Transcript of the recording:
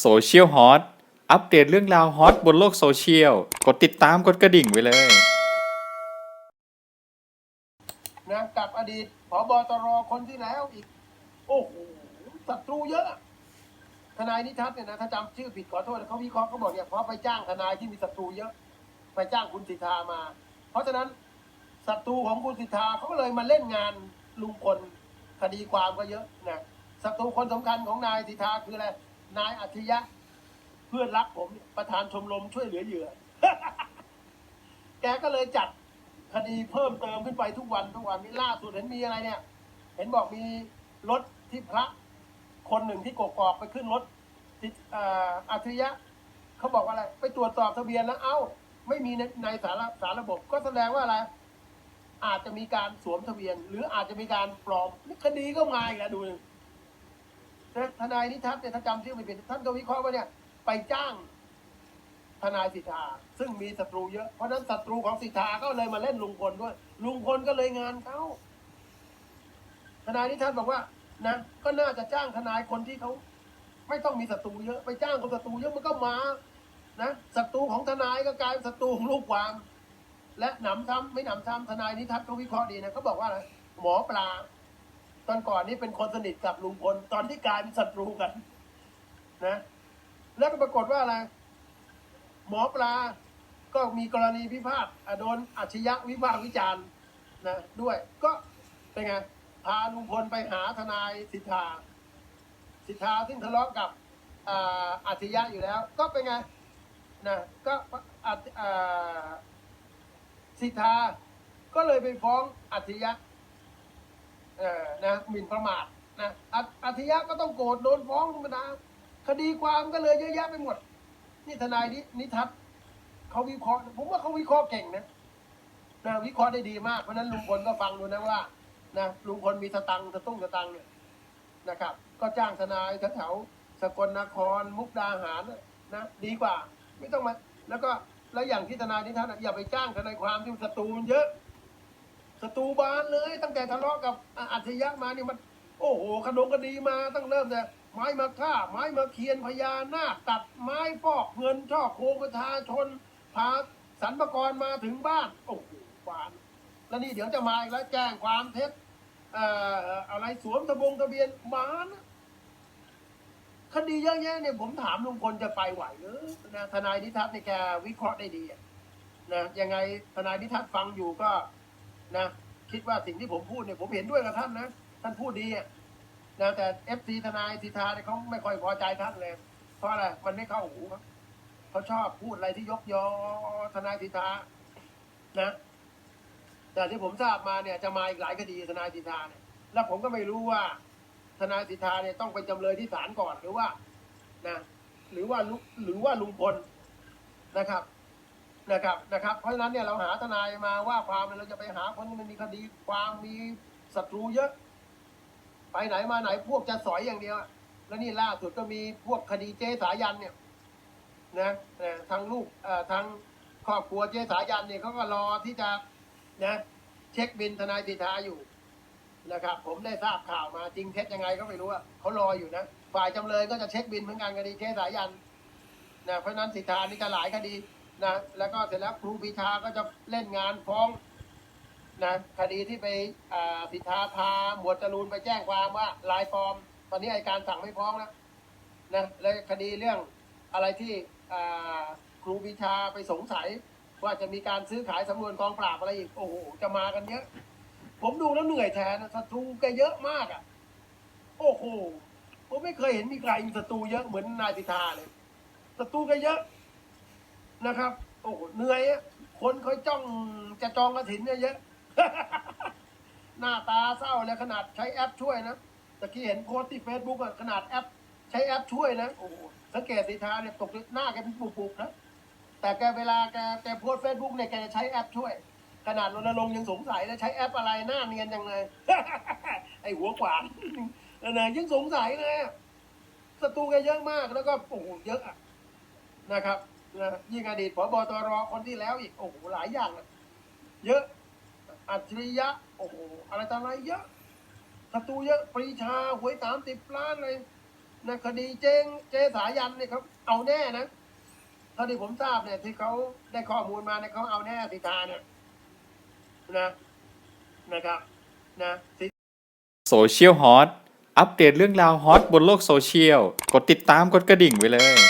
โซเชียลฮอตอัปเดตเรื่องราวฮอตบนโลกโซเชียล กดติดตามกดกระดิ่งไว้เลยนะกับอดีตผบตรคนที่แล้วอีก โอ้โหศัตรูเยอะ ทนายนิทัศน์เนี่ยนะถ้าจำชื่อผิดขอโทษเขาวิเคราะห์เขาบอกเนี่ยเพราะไปจ้างทนายที่มีศัตรูเยอะ ไปจ้างคุณสิทธามา เพราะฉะนั้นศัตรูของคุณสิทธาเขาก็เลยมาเล่นงานลุงพลคดีความก็เยอะนะศัตรูคนสำคัญของนายสิทธาคืออะไร นายอัจฉริยะ เพื่อนรักผมประธานชมรมช่วยเหลือเหยื่อ แกก็เลยจัดคดีเพิ่มเติมขึ้นไปทุกวันทุกวันนี้ล่าสุดเห็นมีอะไรเนี่ย เห็นบอกมีรถที่พระ คนหนึ่งที่กกอกไปขึ้นรถที่เอ่ออัจฉริยะเขาบอกว่าอะไร ไปตรวจสอบทะเบียนแล้วเอ้า ไม่มีในในสารสารระบบก็แสดงว่าอะไร อาจจะมีการสวมทะเบียน หรืออาจจะมีการปลอมคดีก็มาอีกแล้วดู ทนายนิทัศน์เนี่ยถ้าจำชื่อไม่ผิดท่านก็วิเคราะห์ว่าเนี่ยไปจ้างทนายสิทธาซึ่งมีศัตรูเยอะเพราะฉะนั้นศัตรูของสิทธาก็เลยมาเล่นลุงพลด้วย ลุงพลก็เลยงานเขาทนายนิทัศน์บอกว่านะก็น่าจะจ้างทนายคนที่เขาไม่ต้องมีศัตรูเยอะ ไปจ้างคนศัตรูเยอะมันก็มานะศัตรูของทนายก็กลายเป็นศัตรูของลูกความ และหนำซ้ำไม่หนำซ้ำทนายนิทัศน์เขาวิเคราะห์ดีนะเขาบอกว่าอะไรหมอปลา ตอนก่อนนี่เป็นคนสนิทกับลุงพลตอนที่กลายเป็นศัตรูกัน นะ แล้วก็ปรากฏว่าอะไร หมอปลาก็มีกรณีพิพาทโดนอาชญะวิพากษ์วิจารณ์นะด้วย ก็เป็นไงพาลุงพลไปหาทนายสิทธา สิทธาซึ่งทะเลาะกับอ่าอาชญะอยู่แล้ว ก็เป็นไงนะก็สิทธาก็เลยไปฟ้องอาชญะ เออนะหมิ่นประมาทนะอาอาชญะก็ต้องโกรธโดนฟ้องธรรมดาคดีความก็เลยเยอะแยะไปหมด นี่ทนายนินิทัศน์เขาวิเคราะห์ผมว่าเขาวิเคราะห์เก่งนะนะวิเคราะห์ได้ดีมากเพราะนั้นลุงพลก็ฟังดูนะว่านะลุงพลมีสตังค์สตุ้งสตังค์เนี่ยนะครับ ก็จ้างทนายแถวสกลนคร มุกดาหารนะดีกว่า ไม่ต้องมา แล้วก็แล้วอย่างที่ทนายนิทัศน์อะอย่าไปจ้างทนายความที่ศัตรูมันเยอะ ศัตรูบานเลยตั้งแต่ทะเลาะกับอัจฉริยะมาเนี่ยมัน โอ้โหขนงคดีมาตั้งเริ่มแต่ไม้มาฆ่า ไม้มาเคียนพญานาคตัดไม้ฟอกเงินช่อโกงประชาชนพาสรรพกรมาถึงบ้าน โอ้โหบาน แล้วนี่เดี๋ยวจะมาอีกแล้วแจ้งความเท็จอะไรสวมทะบงทะเบียนมานะคดีเยอะแยะเนี่ยผมถามลุงพลจะไปไหวหรือนะทนายนิทัศน์ในแกวิเคราะห์ได้ดีนะยังไงทนายนิทัศน์ฟังอยู่ก็ นะคิดว่าสิ่งที่ผมพูดเนี่ยผมเห็นด้วยกับท่านนะท่านพูดดีอะนะแต่เอฟซีทนายสิทธาเนี่ยเขาไม่ค่อยพอใจท่านเลย เพราะอะไรมันไม่เข้าหูครับเขาชอบพูดอะไรที่ยกยอทนายสิทธานะแต่ที่ผมทราบมาเนี่ยจะมาอีกหลายคดีทนายสิทธาเนี่ยแล้วผมก็ไม่รู้ว่า ทนายสิทธาเนี่ยต้องเป็นจำเลยที่ศาลก่อนหรือว่านะหรือว่าลุหรือว่าลุงพลนะครับ นะครับนะครับ เพราะฉะนั้นเนี่ยเราหาทนายมาว่าความเนี่ยเราจะไปหาคนที่มันมีคดีความมีศัตรูเยอะ ไปไหนมาไหนพวกจะสอยอย่างเดียว แล้วนี่ล่าสุดก็มีพวกคดีเจ๊สายันเนี่ยนะเอ่อทางลูกเอ่อทางครอบครัวเจ๊สายันเนี่ยเขาก็รอที่จะนะเช็คบินทนายสิทธาอยู่นะครับ ผมได้ทราบข่าวมาจริงเท็จยังไงก็ไม่รู้อะเขารออยู่นะฝ่ายจำเลยก็จะเช็คบินเหมือนกันคดีเจ๊สายันนะเพราะนั้นสิทธานี่ก็หลายคดี นะแล้วก็เสร็จแล้วครูปีชาก็จะเล่นงานฟ้องนะคดีที่ไปสิทธาพาหมวดจรูนไปแจ้งความว่าลายปลอม ตอนนี้อัยการสั่งไม่ฟ้องแล้วนะแล้วคดีเรื่องอะไรที่ครูปีชาไปสงสัย ว่าจะมีการซื้อขายสำนวนกองปราบอะไรอีกโอ้โหจะมากันเยอะผมดูแล้วเหนื่อยแทนนะศัตรูแกเยอะมากอะ โอ้โหผมไม่เคยเห็นมีใครมีศัตรูเยอะเหมือนนายสิทธาเลยศัตรูแกเยอะ นะครับ โอ้โหเหนื่อยอะคนเขาจ้องจะจองกระถินเนี่ยเยอะ หน้าตาเศร้าเลยขนาดใช้แอปช่วยนะตะกี้เห็นโพสต์ที่เฟซบุ๊กอะขนาดแอป ใช้แอปช่วยนะโอ้โหสังเกตสีทาเนี่ยตกหน้าแกเป็นปุบๆนะแต่แกเวลาแกแกโพสเฟซบุ๊กเนี่ยแกจะใช้แอปช่วย ขนาดรณรงค์ยังสงสัยเลยใช้แอปอะไรหน้าเนียนจังเลยไอหัวขวานนั่นนะยังสงสัยเลยศัตรูแกเยอะมากแล้วก็โอ้โหเยอะนะครับ ยิ่งอดีตผบตรคนที่แล้วอีก โอ้โห หลายอย่างเยอะ อัจฉริยะ โอ้โห อะไรต่ออะไรเยอะศัตรูเยอะ ปรีชา หวยสามสิบล้านเลยนะคดีเจงเจสายันเนี่ยเขาเอาแน่นะเท่าที่ผมทราบเนี่ย ที่เขาได้ข้อมูลมาเนี่ยเขาเอาแน่สิทาเนี่ยนะนะครับนะโซเชียลฮอตอัปเดตเรื่องราวฮอตบนโลกโซเชียล กดติดตามกดกระดิ่งไว้เลย